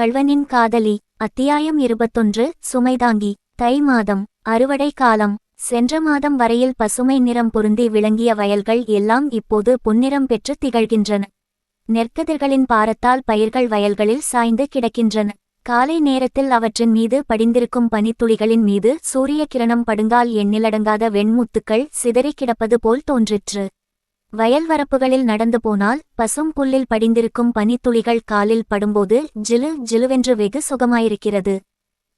கள்வனின் காதலி அத்தியாயம் இருபத்தொன்று சுமைதாங்கி தை மாதம் அறுவடை காலம். சென்ற மாதம் வரையில் பசுமை நிறம் பொருந்தி விளங்கிய வயல்கள் எல்லாம் இப்போது பொன்னிறம் பெற்று திகழ்கின்றன. நெற்கதிர்களின் பாரத்தால் பயிர்கள் வயல்களில் சாய்ந்து கிடக்கின்றன. காலை நேரத்தில் அவற்றின் மீது படிந்திருக்கும் பனித்துளிகளின் மீது சூரிய கிரணம் படுங்கால் எண்ணிலடங்காத வெண்முத்துக்கள் சிதறிக் கிடப்பது போல் தோன்றிற்று. வயல் வரப்புகளில் நடந்து போனால் பசும் புல்லில் படிந்திருக்கும் பனித்துளிகள் காலில் படும்போது ஜிலு ஜிலுவென்று வெகு சுகமாயிருக்கிறது.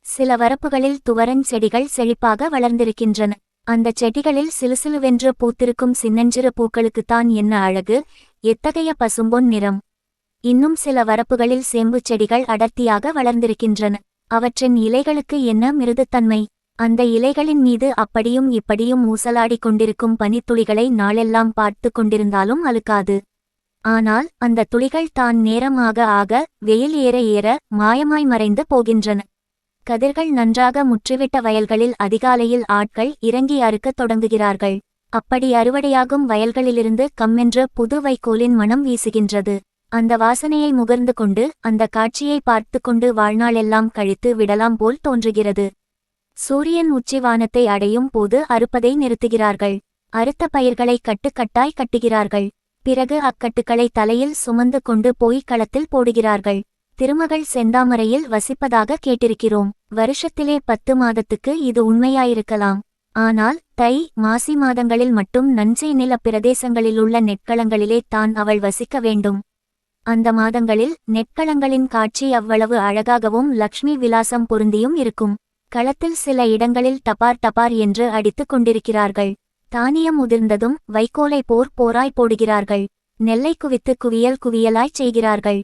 சில வரப்புகளில் துவரன் செடிகள் செழிப்பாக வளர்ந்திருக்கின்றன. அந்தச் செடிகளில் சிலுசிலுவென்று பூத்திருக்கும் சின்னஞ்சிறு பூக்களுக்குத்தான் என்ன அழகு எத்தகைய பசும்பொன் நிறம். இன்னும் சில வரப்புகளில் சேம்புச் செடிகள் அடர்த்தியாக வளர்ந்திருக்கின்றன. அவற்றின் இலைகளுக்கு என்ன மிருதுத்தன்மை. அந்த இலைகளின் மீது அப்படியும் இப்படியும் ஊசலாடிக் கொண்டிருக்கும் பனித்துளிகளை நாளெல்லாம் பார்த்து கொண்டிருந்தாலும் அழுக்காது. ஆனால் அந்த துளிகள் தான் நேரமாக ஆக வெயில் ஏற ஏற மாயமாய் மறைந்து போகின்றன. கதிர்கள் நன்றாக முற்றிவிட்ட வயல்களில் அதிகாலையில் ஆட்கள் இறங்கி அறுக்கத் தொடங்குகிறார்கள். அப்படி அறுவடையாகும் வயல்களிலிருந்து கம்மென்ற புது வைக்கோலின் மனம் வீசுகின்றது. அந்த வாசனையை முகர்ந்து கொண்டு அந்த காட்சியை பார்த்து கொண்டு வாழ்நாளெல்லாம் கழித்து விடலாம் போல் தோன்றுகிறது. சூரியன் உச்சிவானத்தை அடையும் போது அறுப்பதை நிறுத்துகிறார்கள். அறுத்த பயிர்களை கட்டுக்கட்டாய் கட்டுகிறார்கள். பிறகு அக்கட்டுக்களை தலையில் சுமந்து கொண்டு போய் களத்தில் போடுகிறார்கள். திருமகள் செந்தாமரையில் வசிப்பதாக கேட்டிருக்கிறோம். வருஷத்திலே பத்து மாதத்துக்கு இது உண்மையாயிருக்கலாம். ஆனால் தை மாசி மாதங்களில் மட்டும் நஞ்சை நில பிரதேசங்களிலுள்ள நெற்களங்களிலே தான் அவள் வசிக்க வேண்டும். அந்த மாதங்களில் நெற்களங்களின் காட்சி அவ்வளவு அழகாகவும் லக்ஷ்மி விலாசம் பொருந்தியும் இருக்கும். களத்தில் சில இடங்களில் டபார் டபார் என்று அடித்துக் கொண்டிருக்கிறார்கள். தானியம் உதிர்ந்ததும் வைக்கோலை போர் போராய் போடுகிறார்கள். நெல்லை குவித்து குவியல் குவியலாய் செய்கிறார்கள்.